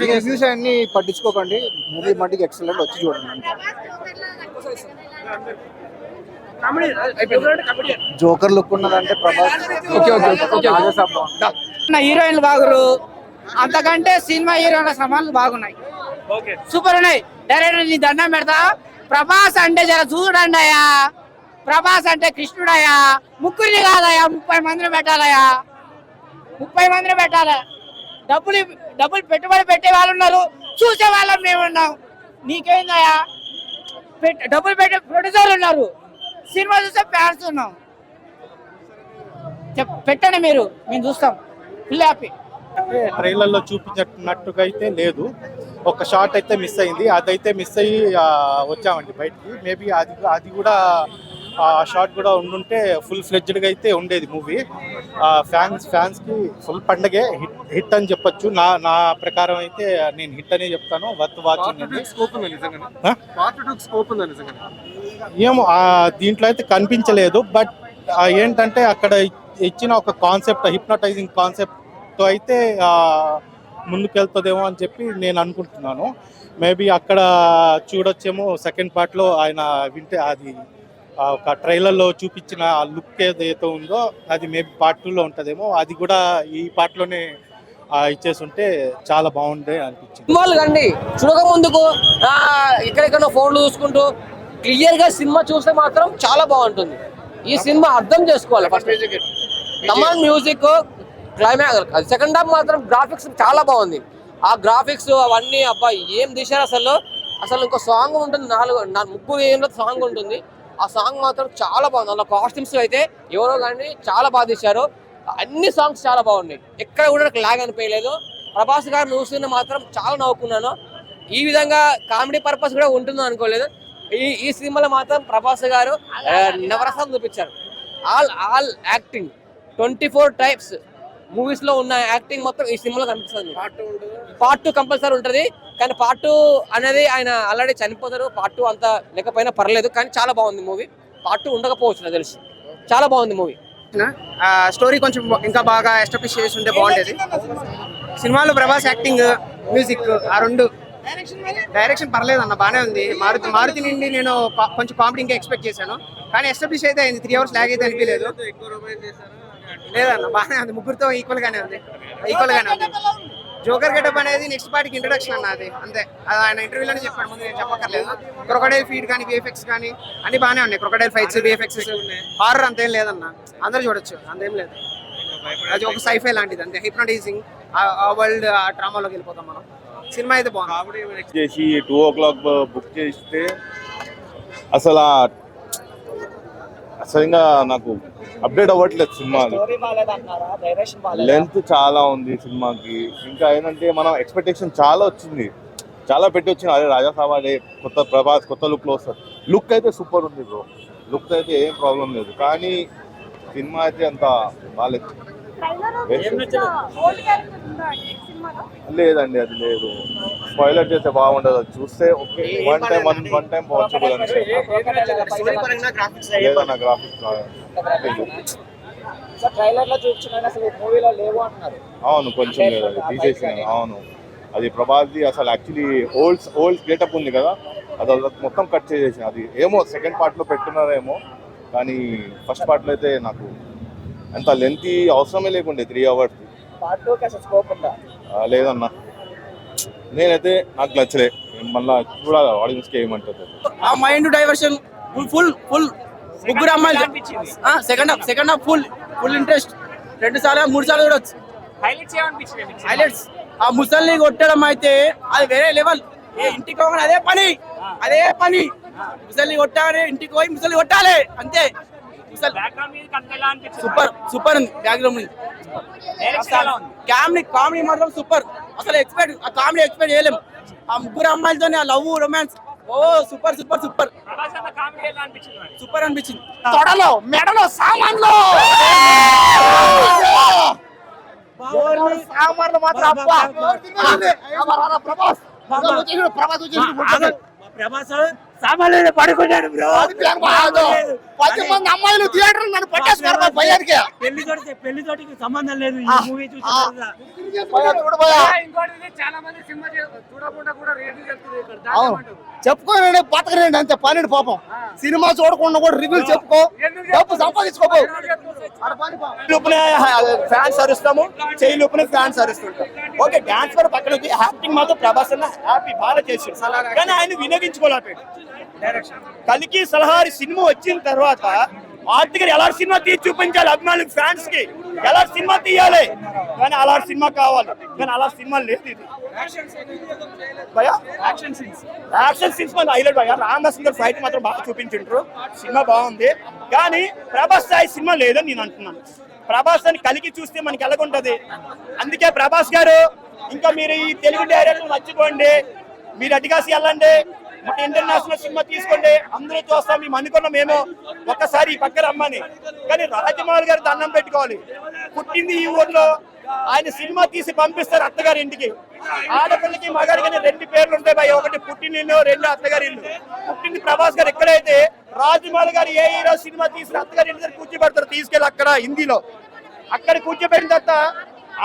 Reviews అన్ని పట్టించుకోకండి. Movie మట్టికి ఎక్సలెంట్ వచ్చి చూడండి. జోకర్ లుక్ ఉన్నదంటే Prabhas. Okay, okay, okay. Raja Saab బాగుంది. నా హీరోయిన్లు బాగురు అంతకంటే సినిమా హీరోయిన్ల సమాన్లు బాగున్నాయి. సూపర్ ఉన్నాయి. డైరెక్టర్ నీ దండం పెడతా. ప్రభాస్ అంటే జర చూడండి అయ్యా ప్రభాస్ అంటే కృష్ణుడయ్యా. ముగ్గురిని కాదయ్యా. ముప్పై మందిని పెట్టాలయ్యా. ముప్పై మందిని పెట్టాలి. డబ్బులు డబ్బులు పెట్టుబడి పెట్టే వాళ్ళు ఉన్నారు. చూసే వాళ్ళం మేము ఉన్నాం నీకేందయా డబ్బులు పెట్టే ప్రొడ్యూసర్లు ఉన్నారు. సినిమా చూస్తే ఫ్యాన్స్ ఉన్నాం. చెప్ పెట్టండి మీరు. మేము చూస్తాం. Full happy. ట్రైలర్లో చూపించినట్టుగా అయితే లేదు. ఒక షార్ట్ అయితే మిస్ అయింది. అదైతే మిస్ అయ్యి వచ్చామండి బయటికి. మేబీ అది అది కూడా ఆ షార్ట్ కూడా ఉండుంటే ఫుల్ ఫ్లెడ్జ్డ్గా అయితే ఉండేది మూవీ ఫ్యాన్స్ ఫ్యాన్స్కి ఫుల్ పండగే హిట్ హిట్ అని చెప్పొచ్చు. నా నా ప్రకారం అయితే నేను హిట్ అనే చెప్తాను. వర్త్ నిజంగా ఏమో దీంట్లో అయితే కనిపించలేదు. బట్ ఏంటంటే అక్కడ ఇచ్చిన ఒక కాన్సెప్ట్ హిప్నటైజింగ్ కాన్సెప్ట్తో అయితే ముందుకెళ్తుందేమో అని చెప్పి నేను అనుకుంటున్నాను. మేబీ అక్కడ చూడొచ్చేమో సెకండ్ పార్ట్లో ఆయన వింటే అది ఒక ట్రైలర్లో చూపించిన ఆ లుక్ ఏదైతే ఉందో అది మేబీ పార్ట్ టూలో ఉంటుందేమో. అది కూడా ఈ పార్ట్లోనే ఇచ్చేసి ఉంటే చాలా బాగుండే అనిపించింది. సినిమాలు కండి. చూడక ముందుకు ఆ, ఎక్కడెక్కడ ఫోన్లు చూసుకుంటూ క్లియర్గా సినిమా చూస్తే మాత్రం చాలా బాగుంటుంది. ఈ సినిమా అర్థం చేసుకోవాలి first Thaman music climax second half మాత్రం గ్రాఫిక్స్ చాలా బాగుంది. ఆ గ్రాఫిక్స్ అవన్నీ అబ్బాయి ఏం తీశారు అసలు? అసలు ఇంకో సాంగ్ ఉంటుంది నాలుగు నా- ముగ్గురు ఏం సాంగ్ ఉంటుంది. ఆ సాంగ్ మాత్రం చాలా బాగుంది. అందులో కాస్ట్యూమ్స్ అయితే ఎవరో కానీ చాలా బాగా తీశారు. అన్ని సాంగ్స్ చాలా బాగున్నాయి. ఎక్కడ కూడా నాకు లాగ్ అనిపించలేదు. ప్రభాస్ గారు చూస్తున్న మాత్రం చాలా నవ్వుకున్నాను. ఈ విధంగా కామెడీ పర్పస్ కూడా ఉంటుందో అనుకోలేదు. ఈ ఈ సినిమాలో మాత్రం ప్రభాస్ గారు ఆ, నవరసాలు చూపించారు. All all acting twenty four types మూవీస్లో ఉన్న యాక్టింగ్ మొత్తం ఈ సినిమాలో కనిపిస్తుంది. పార్ట్ టూ కంపల్సరీ ఉంటుంది. కానీ పార్ట్ టూ అనేది ఆయన ఆల్రెడీ చనిపోతారు. పార్ట్ టూ అంత లేకపోయినా పర్లేదు కానీ చాలా బాగుంది మూవీ పార్ట్ టూ ఉండకపోవచ్చు నాకు తెలిసి. చాలా బాగుంది మూవీ స్టోరీ కొంచెం ఇంకా బాగా ఎస్టాబ్లిష్ చేసి ఉంటే బాగుండేది. సినిమాలో ప్రభాస్ యాక్టింగ్ మ్యూజిక్ ఆ రెండు. డైరెక్షన్ పర్లేదు అన్న బానే ఉంది. మారుతి మారుతి నుండి నేను కొంచెం కామెడీ ఇంకా ఎక్స్పెక్ట్ చేశాను. కానీ ఎస్టాబ్లిష్ అయితే అయింది. త్రీ అవర్స్ లాగ్ అయితే అనిపించలేదు. లేదన్న బాగానే ఉంది. ముగ్గురితో ఈక్వల్ గానే ఉంది. ఈక్వల్ గానే ఉంది. జోకర్ గెటప్ అనేది నెక్స్ట్ పార్టీకి ఇంట్రొడక్షన్ అన్న అది అంతే. అది ఆయన ఇంటర్వ్యూలోనే చెప్పాడు. ముందు నేను చెప్పక్కర్లేదు. క్రొకడైల్ ఫీడ్ కానీ విఎఫ్ఎక్స్ కానీ అన్ని బాగానే ఉన్నాయి. క్రొకడైల్ ఫైట్స్ విఎఫ్ఎక్స్ హారర్ అంతేం లేదన్న. అందరూ చూడొచ్చు. అంతేం లేదు. అది ఒక సైఫై లాంటిది. అంతే. హిప్నటైజింగ్ ఆ వరల్డ్ ఆ డ్రామాలోకి వెళ్ళిపోతాం మనం. సినిమా అయితే బాగుంది. చేసి టూ ఓ క్లాక్ బుక్ చేస్తే అసలు ఇంకా నాకు అప్డేట్ అవ్వట్లేదు సినిమా లెంత్ చాలా ఉంది సినిమాకి. ఇంకా ఏంటంటే మనం ఎక్స్పెక్టేషన్ చాలా వచ్చింది. చాలా పెట్టి వచ్చింది. అదే రాజా సాబ్ అదే కొత్త ప్రభాస్ కొత్త లుక్లో వస్తారు. లుక్ అయితే సూపర్ ఉంది బ్రో లుక్ అయితే ఏం ప్రాబ్లం లేదు. కానీ సినిమా అయితే అంత బాగాలేదు. లేదండి అది లేదు. స్పాయిలర్ చేస్తే బాగుండదు. అది చూస్తే okay. One time one one time watchable అంతే లేదన్న గ్రాఫిక్స్ అవును కొంచెం లేదండి తీసేసిన అవును. అది ప్రభాస్ది అసలు యాక్చువల్లీ ఓల్డ్ ఓల్డ్ గేటప్ ఉంది కదా. అది అసలు మొత్తం కట్ చేసేసిన. అది ఏమో సెకండ్ పార్ట్లో పెట్టున్నారేమో. కానీ ఫస్ట్ పార్ట్లో అయితే నాకు అంత లెంతీ అవసరమే లేకుండే త్రీ అవర్స్ లేదన్నా. నేనైతే నాకు నచ్చలే. మళ్ళా చూడాలి ఆడియన్స్కి ఏమంటుంది ఆ మైండ్ డైవర్షన్ ఫుల్ ఫుల్ ముగ్గురు అమ్మాయిలు. Second half second half full full interest రెండు సార్లు మూడు సార్లు చూడొచ్చు. హైలైట్స్ ఆ ముసల్ని కొట్టడం అయితే అది వేరే లెవెల్ ఏ ఇంటికి పోగానే అదే పని. అదే పని. ముసల్ని కొట్టాలి ఇంటికి పోయి ముసలి కొట్టాలి. అంతే. సూపర్ సూపర్ ఉంది బ్యాక్గ్రౌండ్ కామెడీ కామెడీ మాత్రం సూపర్. అసలు ఎక్స్పెక్ట్ ఆ కామెడీ ఎక్స్పెక్ట్ చేయలేము ఆ ముగ్గురు అమ్మాయిలతో ఆ లవ్ రొమాన్స్ ఓ సూపర్ సూపర్ సూపర్. సూపర్ అనిపించింది. తొడలో మెడలో సామాన్లు. సామాన్లు మాత్రం అబ్బా. ప్రభాస్. ప్రభాస్ ప్రభాస్ సామాన్లు పడుకున్నాడు బ్రో. పది మంది అమ్మాయిలు థియేటర్ నన్ను పట్టేస్తున్నారు మా భయానికి. పెళ్ళి తోటి పెళ్ళి తోటికి సంబంధం లేదు. ఈ మూవీ చూడు భయ్యా. చాలా మంది సినిమా చూడకుండా కూడా రేట్లు చెప్తుంది ఇక్కడ. చెప్పుకోనండి బతకనండి అంతే పన్నెండు పాపం. సినిమా చూడకుండా కూడా రివ్యూలు చెప్పుకో డబ్బు సంపాదించుకోపో. లోపల ఫ్యాన్స్ అరుస్తాము చేయి లోపల ఫ్యాన్స్ అరుస్తుంటాం ఓకే డాన్స్ కూడా పక్కన ఉంది యాక్టింగ్ మాత్రం ప్రభాస్ అన్న హ్యాపీ బాగా చేసాడు. కానీ ఆయన వినియోగించుకోలేకపోయాడు. కలికి సలహారి సినిమా వచ్చిన తర్వాత ఆర్టికల్ ఎలాంటి సినిమా తీసి చూపించాలి అభిమానులకు ఫ్యాన్స్కి? ఎలాంటి సినిమా తీయాలి? కానీ అలాంటి సినిమా కావాలి. కానీ అలాంటి సినిమా లేదు ఇది. యాక్షన్ సీన్స్ మన హైలైట్ భయ్యా? రామదాస్ గారు ఫైట్ మాత్రం బాగా చూపించిండ్రు. సినిమా బాగుంది. కానీ ప్రభాస్ స్థాయి సినిమా లేదని నేను అంటున్నాను. ప్రభాస్ అని కలిగి చూస్తే మనకి ఎలాగుంటది? అందుకే ప్రభాస్ గారు ఇంకా మీరు ఈ తెలుగు డైరెక్టర్ మర్చిపోండి. మీరు అడిగాసి వెళ్ళండి. మన ఇంటర్నేషనల్ సినిమా తీసుకుంటే అందరూ చూస్తాం మేము అనుకున్నాం మేము ఒక్కసారి ఈ పక్క రమ్మని. కానీ రాజమౌళి గారు దండం పెట్టుకోవాలి. పుట్టింది ఈ ఊర్లో. ఆయన సినిమా తీసి పంపిస్తారు అత్తగారి ఇంటికి. ఆడపిల్లకి మగాడికి రెండు పేర్లు ఉంటాయి భయ ఒకటి పుట్టినిల్లు రెండు అత్తగారి ఇల్లు. పుట్టింది ప్రభాస్ గారు ఎక్కడైతే రాజమౌళి గారు ఏ హీరో సినిమా తీసిన అత్తగారి ఇంటి దగ్గర కూర్చోబెడతారు. తీసుకెళ్ళి అక్కడ హిందీలో. అక్కడ కూర్చోబెట్టిన తర్వాత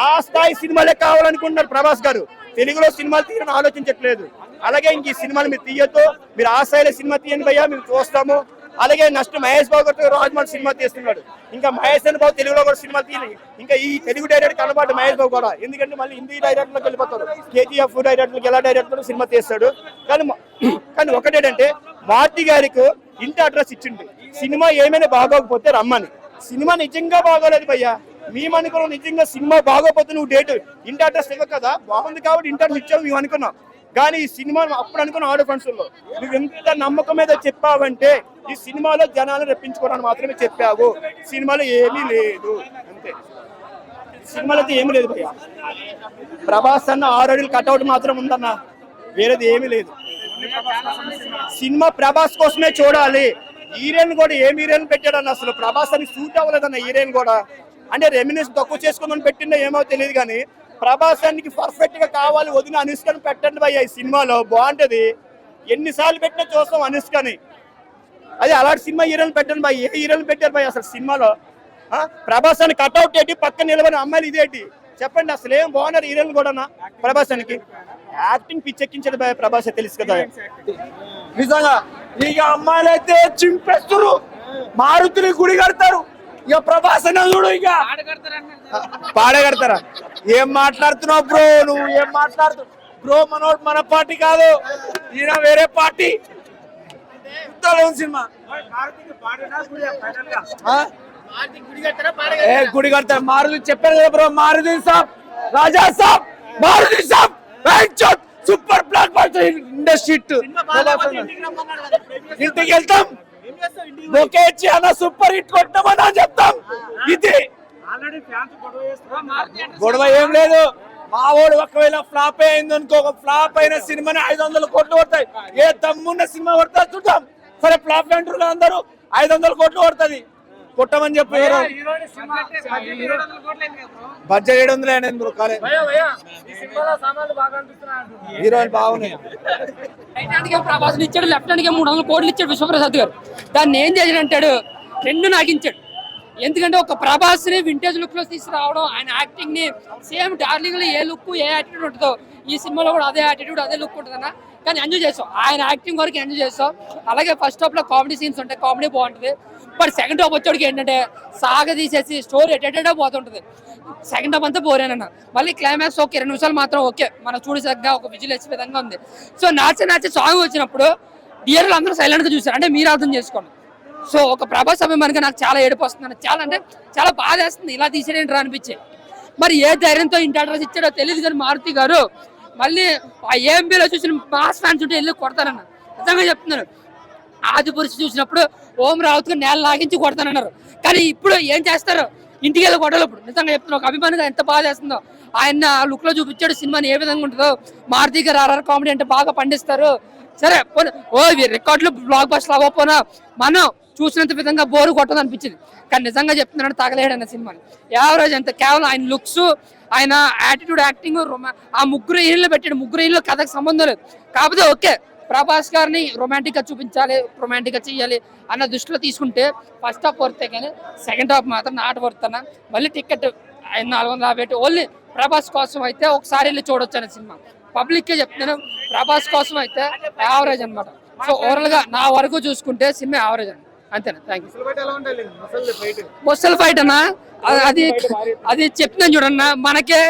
ఆ స్థాయి సినిమాలే కావాలనుకుంటున్నారు ప్రభాస్ గారు. తెలుగులో సినిమాలు తీయని ఆలోచించట్లేదు. అలాగే ఇంక ఈ సినిమాలు మీరు తీయొద్దు. మీరు ఆ స్థాయిలో సినిమా తీయండి భయ్యా మేము చూస్తాము. అలాగే నెక్స్ట్ మహేష్ బాబు గారితో రాజమౌళి సినిమా తీస్తున్నాడు. ఇంకా మహేష్ అని బాబు తెలుగులో కూడా సినిమా తీయాలి ఇంకా ఈ తెలుగు డైరెక్టర్ కనబడ్డ మహేష్ బాబు కూడా. ఎందుకంటే మళ్ళీ హిందీ డైరెక్టర్లోకి వెళ్ళిపోతారు. కేజీఎఫ్ డైరెక్టర్లకు ఎలా డైరెక్టర్ సినిమా తీస్తాడు. కానీ కానీ ఒకటేంటంటే మార్తి గారికి ఇంటి అడ్రస్ ఇచ్చిండు. సినిమా ఏమైనా బాగోకపోతే రమ్మని. సినిమా నిజంగా బాగోలేదు భయ్యా. మేము అనుకున్నాం నిజంగా సినిమా బాగోపోతే నువ్వు డేట్ ఇంటి అడ్రస్ ఇవ్వ కదా. బాగుంది కాబట్టి ఇంటి అడ్రస్ ఇచ్చావు మేము అనుకున్నాం. కానీ ఈ సినిమా అప్పుడు అనుకున్న ఆడియో ఫండ్స్ నువ్వు ఎంత నమ్మకం మీద చెప్పావంటే ఈ సినిమాలో జనాలు రప్పించుకోవడానికి మాత్రమే చెప్పావు. సినిమాలో ఏమీ లేదు. అంతే. సినిమాలో అయితే ఏమీ లేదు భయ్య. ప్రభాస్ అన్న ఆరు అడుగులు కట్అవుట్ మాత్రం ఉందన్న. వేరేది ఏమీ లేదు. సినిమా ప్రభాస్ కోసమే చూడాలి. హీరోయిన్ కూడా ఏం హీరోయిన్ పెట్టాడన్న అసలు? ప్రభాస్ అని సూట్ అవ్వలేదన్న హీరోయిన్ కూడా. అంటే రెమినేషన్ తక్కువ చేసుకుందని పెట్టిందో ఏమో తెలియదు కానీ ప్రభాస్ పర్ఫెక్ట్గా కావాలి వదిన అనుష్కని పెట్టండి భయ్య ఈ సినిమాలో. బాగుంటది. ఎన్నిసార్లు పెట్టినా చూస్తాం అనుష్కని. అది అలాంటి సినిమా హీరోలు పెట్టండి భయ్ ఏ హీరోలు పెట్టారు భయ్ అసలు సినిమాలో? ప్రభాస్ అని కట్అవుట్ ఏంటి? పక్కన నిలబడిన అమ్మాయిలు ఇదేంటి? చెప్పండి అసలు ఏం బాగున్నారు హీరోలు కూడా ప్రభాస్ అనికి యాక్టింగ్ పిచ్చెక్కించడం భయ ప్రభాస్ తెలుసు కదా. నిజంగా ఇక అమ్మాయిలు అయితే చింపేస్తారు మారుతుని గుడి కడతారు. ఇక ప్రభాస్ అన్న చూడు ఇక. పాడగడతారా? ఏం మాట్లాడుతున్నావు బ్రో? నువ్వు ఏం మాట్లాడుతున్నావు బ్రో మనోడు మన పార్టీ కాదు. ఈయన వేరే పార్టీ. సినిమా? ఏ గుడి కడతారు? మారుతి చెప్పారు కదా బ్రో మారుతి సాబ్. రాజా సాబ్ మారుతి సాబ్. సూపర్ బస్టర్ ఇండస్ట్రీ ఇంటికి వెళ్తాం. బొకే ఇచ్చి అన్న సూపర్ హిట్ కొట్టామని అని చెప్తాం. ఇది గొడవ ఏం లేదు. మా వాడు ఒకవేళ ఫ్లాప్ అయింది అనుకో ఒక ఫ్లాప్ అయిన సినిమాని ఐదు వందల కోట్లు పడతాయి ఏ తమ్మున్న సినిమా పడతా చూద్దాం. సరే ఫ్లాప్ అంటారు అందరూ. ఐదు వందల కోట్లు పడుతుంది కొట్టమని చెప్పారు బడ్జెట్ ఏడు వందలు అయినా ఎందుకు కాలే? హీరోయిన్ బాగున్నాయి. రైట్ హ్యాండ్కి ప్రభాస్ ఇచ్చాడు లెఫ్ట్ హ్యాండ్ మూడు వందల కోట్లు ఇచ్చాడు విశ్వప్రసాద్ గారు. దాన్ని ఏం చేశాడు అంటాడు? రెండు నాకించాడు ఎందుకంటే ఒక ప్రభాస్ని వింటేజ్ లుక్లో తీసుకురావడం ఆయన యాక్టింగ్ని సేమ్ డార్లింగ్లో ఏ లుక్ ఏ యాటిట్యూడ్ ఉంటుందో ఈ సినిమాలో కూడా అదే యాటిట్యూడ్ అదే లుక్ ఉంటుందన్న. కానీ ఎంజాయ్ చేస్తాం. ఆయన యాక్టింగ్ వరకు ఎంజాయ్ చేస్తాం. అలాగే ఫస్ట్ హాఫ్లో కామెడీ సీన్స్ ఉంటాయి. కామెడీ బాగుంటుంది. బట్ సెకండ్ హాఫ్ వచ్చేటికి ఏంటంటే సాగ తీసేసి స్టోరీ ఎటెటో పోతుంటుంది. సెకండ్ హాఫ్ అంతా బోరేనన్న మళ్ళీ క్లైమాక్స్ ఓకే రెండు నిమిషాలు మాత్రం ఓకే. మన చూడసగ్గా ఒక విజిల్ వచ్చే విధంగా ఉంది. సో నాచే నాచే సాంగ్ వచ్చినప్పుడు థియేటర్లు అందరూ సైలెంట్గా అంటే మీరు అర్థం చేసుకోండి. సో ఒక ప్రభాస్ అభిమానిగా నాకు చాలా ఏడుపు వస్తుంది. చాలా అంటే చాలా బాధ వేస్తుంది ఇలా తీసేయండి అనిపించే. మరి ఏ ధైర్యంతో ఇంటి అడ్రస్ ఇచ్చాడో తెలియదు కానీ మారుతి గారు మళ్ళీ ఆ ఏఎంబీలో చూసిన మాస్ ఫ్యాన్స్ ఉంటే వెళ్ళి కొడతారన్న నిజంగా చెప్తున్నారు. ఆది పురుషు చూసినప్పుడు ఓం రావుత్ నేల లాగించి కొడతానన్నారు. కానీ ఇప్పుడు ఏం చేస్తారు? ఇంటికి వెళ్ళి కొట్టాలి ఇప్పుడు నిజంగా చెప్తున్నా ఒక అభిమానిగా ఎంత బాగా వేస్తుందో ఆయన లుక్లో చూపించాడు సినిమాని ఏ విధంగా ఉంటుందో. మారుతి గారు ఆర్ఆర్ కామెడీ అంటే బాగా పండిస్తారు. సరే ఓ రికార్డులు బ్లాక్ బస్టర్ అవ్వకపోయినా మనం చూసినంత విధంగా బోరు కొట్టదు అనిపించింది కానీ నిజంగా చెప్తున్నాడు తగలేడు అన్న సినిమాని. యావరేజ్ అంత కేవలం ఆయన లుక్స్ ఆయన యాటిట్యూడ్ యాక్టింగ్ ఆ ముగ్గురు హీరోలు పెట్టాడు. ముగ్గురు హీరోలు కథకు సంబంధం లేదు. కాకపోతే ఓకే ప్రభాస్ గారిని రొమాంటిక్గా చూపించాలి రొమాంటిక్గా చేయాలి అన్న దృష్టిలో తీసుకుంటే ఫస్ట్ హాఫ్ వర్తే కానీ సెకండ్ హాఫ్ మాత్రం నాట్ వర్త్ అన్న. మళ్ళీ టికెట్ ఆయన నాలుగు వందల యాభై ఓన్లీ ప్రభాస్ కోసం అయితే ఒకసారి వెళ్ళి చూడొచ్చు అనే సినిమా. పబ్లిక్ కే చెప్తున్నాను ప్రభాస్ కోసం అయితే యావరేజ్ అన్నమాట. సో ఓవరాల్గా నా వరకు చూసుకుంటే సినిమా యావరేజ్ అండి అంతేనా? థ్యాంక్ యూ ముసల్ ఫైట్ అన్న? అది- అది చెప్తున్నాను చూడన్న మనకే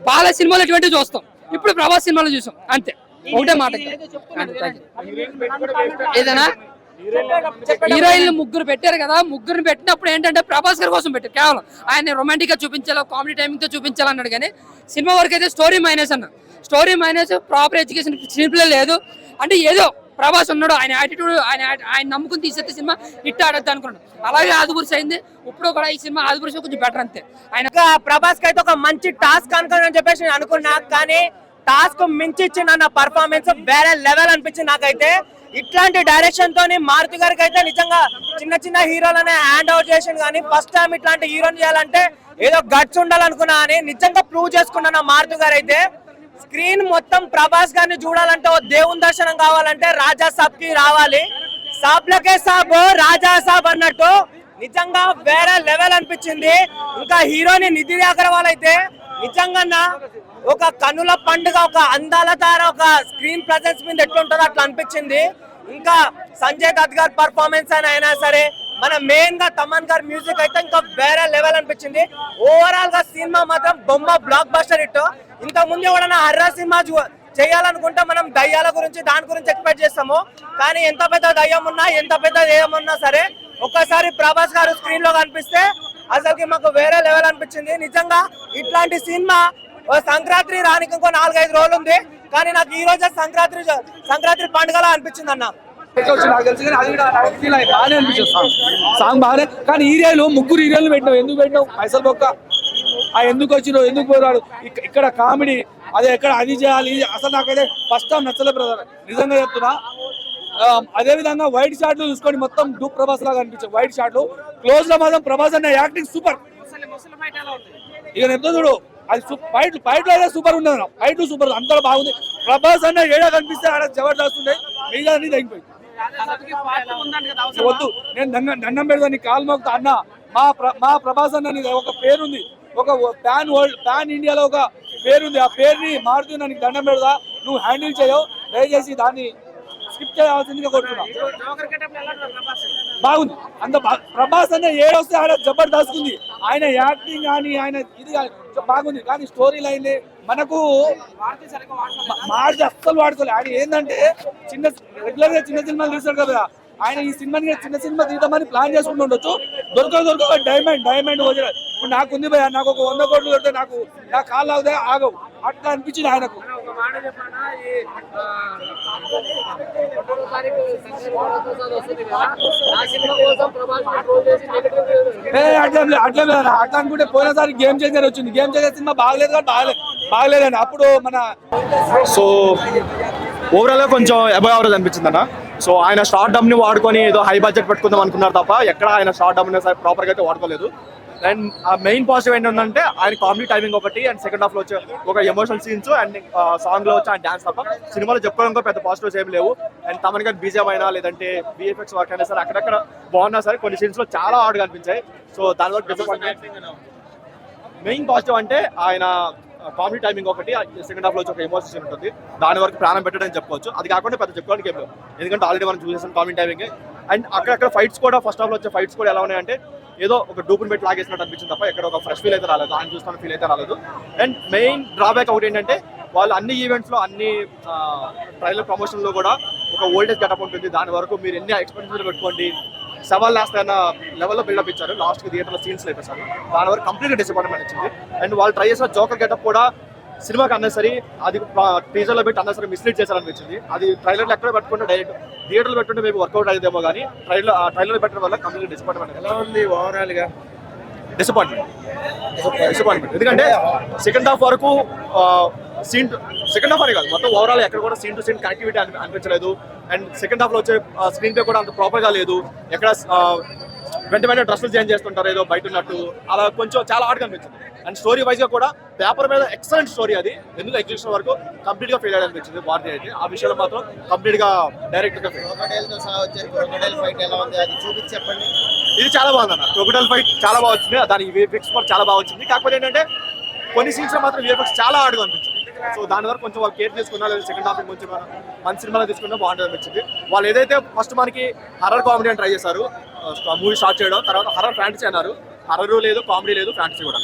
బాల సినిమాలు ఎటువంటి చూస్తాం. ఇప్పుడు ప్రభాస్ సినిమాలు చూసాం. అంతే. ఒకటే మాట. ఏదైనా? హీరోయిన్ ముగ్గురు పెట్టారు కదా ముగ్గురు పెట్టినప్పుడు ఏంటంటే ప్రభాస్ గారి కోసం పెట్టారు కేవలం. ఆయన రొమాంటిక్గా చూపించాలో కామెడీ టైమింగ్తో చూపించాలి అన్నాడు కానీ సినిమా వరకు అయితే స్టోరీ మైనస్ అన్న. Story minus proper education screenplay లేదు. అంటే ఏదో ప్రభాస్ ఉన్నాడు ఆయన యాటిట్యూడ్ ఆయన ఆయన నమ్ముకుని తీసేస్తే సినిమా హిట్ ఆడద్దు అనుకున్నాడు. అలాగే ఆదిపురుష్ అయింది. ఇప్పుడు కూడా ఈ సినిమా ఆదిపురుష్ కొంచెం బెటర్ అంతే. ఆయన ప్రభాస్కి అయితే ఒక మంచి టాస్క్ అనుకోని చెప్పేసి నేను అనుకున్నా కానీ టాస్క్ మించి ఇచ్చిన నా పర్ఫార్మెన్స్ వేరే లెవెల్ అనిపించింది నాకైతే. ఇట్లాంటి డైరెక్షన్ తోని మారుతి గారికి అయితే నిజంగా చిన్న చిన్న హీరోలనే హ్యాండ్ అవుట్ చేసిండు కానీ ఫస్ట్ టైం ఇట్లాంటి హీరోని చేయాలంటే ఏదో గట్స్ ఉండాలనుకున్నా అని నిజంగా ప్రూవ్ చేసుకున్నాను మారుతి గారు అయితే. స్క్రీన్ మొత్తం ప్రభాస్ గారిని చూడాలంటే ఓ దేవుని దర్శనం కావాలంటే రాజా సాబ్కి రావాలి. సాబ్లకే సాబ్ రాజా సాబ్ అన్నట్టు నిజంగా వేరే లెవెల్ అనిపించింది. ఇంకా హీరోని నిధి అగర్వాల్ అయితే నిజంగా ఒక కనుల పండుగ ఒక అందాల తార ఒక స్క్రీన్ ప్రజెన్స్ మీద ఎట్లుంటుందో అట్లా అనిపించింది. ఇంకా సంజయ్ దత్ గారి పర్ఫార్మెన్స్ అని అయినా సరే మన మెయిన్గా తమన్ గారి మ్యూజిక్ అయితే ఇంకా వేరే లెవెల్ అనిపించింది. ఓవరాల్గా సినిమా మాత్రం బొమ్మ బ్లాక్ బస్టర్ ఇట్టు ఇంతకుముందు ముందు ఎవడన్నా హర్రా సినిమా చూ- చేయాలనుకుంటే మనం దయ్యాల గురించి దాని గురించి ఎక్స్పెక్ట్ చేస్తాము. కానీ ఎంత పెద్ద దయ్యం ఉన్నా ఎంత పెద్ద దయ్యం ఉన్నా సరే ఒక్కసారి ప్రభాస్ గారు స్క్రీన్లో కనిపిస్తే అసలుకి మాకు వేరే లెవెల్ అనిపించింది. నిజంగా ఇట్లాంటి సినిమా సంక్రాంతి రానికి ఇంకో నాలుగైదు రోజులు ఉంది. కానీ నాకు ఈ రోజే సంక్రాంతి సంక్రాంతి పండుగలా అనిపించింది అన్న. సాంగ్. సాంగ్ బాగానే కానీ హీరోలు ముగ్గురు హీరోలు పెట్టినావు. ఎందుకు పెట్టినావు? పైసలు బొక్క. ఆ ఎందుకు వచ్చినావు ఎందుకు పోరాడు? ఇక్కడ కామెడీ అదే ఎక్కడ అది చేయాలి అసలు నాకైతే ఫస్ట్ టైం నచ్చలే బ్రదర్ నిజంగా చెప్తున్నా. అదేవిధంగా అదే విధంగా వైట్ షాట్లు చూసుకొని మొత్తం డూ ప్రభాస్ లాగా అనిపించాయి. వైట్ షాట్లు క్లోజ్లో మాత్రం ప్రభాస్ అనే యాక్టింగ్ సూపర్ ఇక చెప్తా చూడు అది ఫైట్ ఫైట్లో అయితే సూపర్ ఉండదు ఫైట్ సూపర్ అంతా బాగుంది. ప్రభాస్ అన్న ఏడా కనిపిస్తే ఆడ జబర్దస్త్ ఉంది మిగతా అన్ని తగ్గిపోయి. వద్దు నేను దండం దండం పెడతా నీ కాలు మోగుతా అన్న. మా ప్ర- మా ప్రభాస్ అన్న నీది ఒక పేరుంది. ఒక ప్యాన్ వరల్డ్ ప్యాన్ ఇండియాలో ఒక పేరుంది. ఆ పేరుని మారుతూ నీకు దండం పెడదా నువ్వు హ్యాండిల్ చేయవు. దయచేసి దాన్ని స్కిప్ చేయాల్సిందిగా కోరుతున్నా. బాగుంది. అంత ప్రభాస్ అనే ఏడొస్తే ఆయన జబర్దస్త్ ఉంది ఆయన యాక్టింగ్ కానీ ఆయన ఇది కానీ బాగుంది. కానీ స్టోరీ లైన్ మనకు మా- మార్చి అస్సలు వాడుకోలేదు ఆయన ఏంటంటే చిన్న రెగ్యులర్గా చిన్న సినిమాలు తీస్తాడు కదా. ఆయన ఈ సినిమాని చిన్న సినిమా తీద్దామని ప్లాన్ చేసుకుంటూ ఉండొచ్చు. దొరక దొరక డైమండ్ డైమండ్ వదిలే ఇప్పుడు నాకు ఉంది భయ నాకు ఒక వంద కోట్లు దొరికితే నాకు నా కాళ్ళు ఆగుతాయి ఆగవు. అట్లా అనిపించింది ఆయనకు. ఏ అట్లా అట్లా లేదు అట్లా అనుకుంటే పోయినసారి గేమ్ చేంజర్ వచ్చింది. గేమ్ చేంజర్ సినిమా బాగలేదు కానీ బాగలేదు బాగలేదండి అప్పుడు మన సో ఓవరాల్గా కొంచెం అబౌవ్ అవరేజ్ అనిపించింది అన్న సో ఆయన షార్ట్ డమ్ని వాడుకొని ఏదో హై బడ్జెట్ పెట్టుకుందాం అనుకున్నారు తప్ప ఎక్కడ ఆయన షార్ట్ డమ్ని ప్రాపర్గా అయితే వాడుకోలేదు. అండ్ ఆ మెయిన్ పాజిటివ్ ఏంటంటే ఆయన కామెడీ టైమింగ్ ఒకటి అండ్ సెకండ్ హాఫ్లో వచ్చే ఒక ఎమోషనల్ సీన్స్ అండ్ సాంగ్లో వచ్చే డాన్స్ తప్ప సినిమాలో చెప్పుకోవడం పెద్ద పాజిటివ్స్ ఏం లేవు. అండ్ తమన్ గారి బీజం అయినా లేదంటే విఎఫ్ఎక్స్ వర్క్ అయినా సరే అక్కడక్కడ బాగున్నా సరే కొన్ని సీన్స్లో చాలా ఆర్డర్ కనిపించాయి సో దానివల్ల డిసప్పాయింట్మెంట్ మెయిన్ పాజిటివ్ అంటే ఆయన కామెడీ టైమింగ్ ఒకటి సెకండ్ హాఫ్లో వచ్చి ఒక ఎమోషన్ ఉంటుంది. దాని వరకు ప్రాణం పెట్టడం చెప్పుకోవచ్చు. అది కాకుండా పెద్ద చెప్పుకోవడానికి ఏం లేవు. ఎందుకంటే ఆల్రెడీ మనం చూసేసాం కామెడీ టైమింగ్ అండ్ అక్కడక్కడ ఫైట్స్ కూడా ఫస్ట్ హాఫ్లో వచ్చే ఫైట్స్ కూడా ఎలా ఉన్నాయంటే ఏదో ఒక డూపుని పెట్టి లాగేసినట్టు అనిపించింది తప్ప ఎక్కడ ఒక ఫ్రెష్ ఫీల్ అయితే రాలేదు. ఆయన చూస్తున్న ఫీల్ అయితే రాలేదు. అండ్ మెయిన్ డ్రాబ్యాక్ ఒకటి ఏంటంటే వాళ్ళు అన్ని ఈవెంట్స్లో అన్ని ట్రైలర్ ప్రమోషన్లో కూడా ఒక ఓల్డేజ్ గెటప్ ఉంటుంది. దాని వరకు మీరు ఎన్ని ఎక్స్పెక్టేషన్ పెట్టుకోండి సెవెన్ లాస్ట్ అయిన లెవెల్లో బిల్డప్ ఇచ్చారు. లాస్ట్ థియేటర్లో థియేటర్ లేదు సీన్స్ లేపేశారు. దాని వరకు కంప్లీట్ డిసప్పాయింట్మెంట్ వచ్చింది. అండ్ వాళ్ళు ట్రై చేసిన జోకర్ గెటప్ కూడా సినిమాకి అన్నసరి అది టీజర్లో పెట్టి అన్నసరి మిస్లీడ్ చేశారనిపించింది. అది ట్రైలర్ ఎక్కడ పెట్టుకుంటే డైరెక్ట్ థియేటర్లో పెట్టుకుంటే మేబీ వర్కౌట్ అయ్యేదేమో కానీ ట్రైలర్ ట్రైలర్ పెట్టడం వల్ల కంప్లీట్ డిసప్పాయింట్మెంట్ ఎలా ఉంది ఓవరాల్గా డిసప్పాయింట్మెంట్ డిసప్పాయింట్మెంట్ ఎందుకంటే సెకండ్ హాఫ్ వరకు సీన్ సెకండ్ హాఫ్ అని కాదు మొత్తం ఓవరాల్ ఎక్కడ కూడా సీన్ టు సీన్ కనెక్టివిటీ అనిపించలేదు. అండ్ సెకండ్ హాఫ్లో వచ్చే స్క్రీన్ ప్లే కూడా అంత ప్రాపర్గా లేదు. ఎక్కడ వెంట వెంటనే డ్రెస్సులు చేంజ్ చేస్తుంటారు ఏదో బయట ఉన్నట్టు. అలా కొంచెం చాలా ఆటగా అనిపించింది. అండ్ స్టోరీ వైజ్గా కూడా పేపర్ మీద ఎక్సలెంట్ స్టోరీ అది. ఎందుకు ఎగ్జిబిషన్ వరకు కంప్లీట్గా ఫెయిల్ అనిపించింది భారతీయ అయితే. ఆ విషయంలో మాత్రం కంప్లీట్గా డైరెక్ట్గా fail. ఫైట్ ఎలా ఉంది? అది చూపించి చెప్పండి. ఇది చాలా బాగుంది అన్న క్రొకడైల్ ఫైట్ చాలా బాగా వచ్చింది. దాని విఎఫ్ఎక్స్ కూడా చాలా బాగా వచ్చింది. కాకపోతే ఏంటంటే కొన్ని సీన్స్లో మాత్రం విఎఫ్ఎక్స్ చాలా హార్డ్గా అనిపించింది. సో దాని వరకు కొంచెం వాళ్ళు కేర్ తీసుకున్నా లేదా సెకండ్ హాఫ్ కొంచెం మంచి సినిమాలో తీసుకున్నా బాగుంటుంది అనిపించింది. వాళ్ళు ఏదైతే ఫస్ట్ మనకి హర్రర్ కామెడీ అని ట్రై చేశారు మూవీ స్టార్ట్ చేయడం తర్వాత హర్రర్ ఫ్యాంటసీ అన్నారు. హర్రర్ లేదు కామెడీ లేదు ఫ్యాంటసీ కూడా.